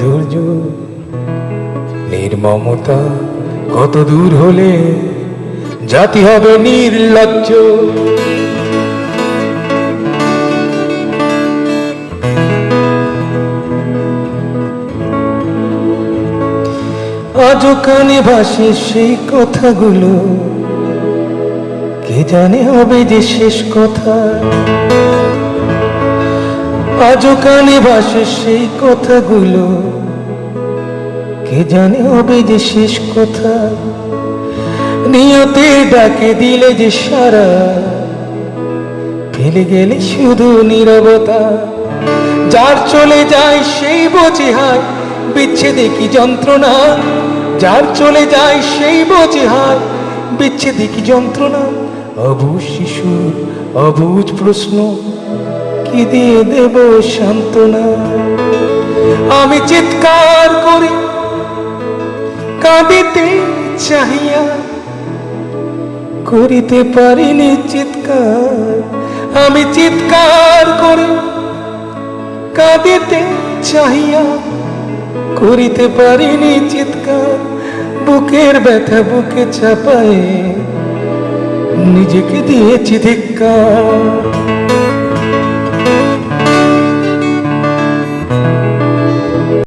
ধৈর্য, নির্মমতা কত দূর হলে জাতি হবে নির্লজ্জ। আজও কানে ভাসে সেই কথাগুলো, কে জানে হবে যে শেষ কথা। আজও কানে ভাসে সেই কথাগুলো। কে জানে হবে যে শেষ কথা? নিয়তে ডাকে দিলে যে সারা। ফেলে গেলে শুধু নীরবতা। যার চলে যায় সেই বোঝে হায় বিচ্ছেদে কি যন্ত্রণা? যার চলে যায় সেই বোঝে হায় বিচ্ছেদে কি যন্ত্রণা? অবুজ শিশুর অবুজ প্রশ্ন। কি দিয়ে দেব সান্ত্বনা। আমি চিৎকার করি, কাঁদিতে চাহিয়া। করিতে পারিনি চিৎকার। আমি চিৎকার করি, কাঁদিতে চাহিয়া। করিতে পারিনি চিৎকার, বুকের ব্যথা বুকে চাপায়ে নিজেকে দিয়েছি ধিক্কার।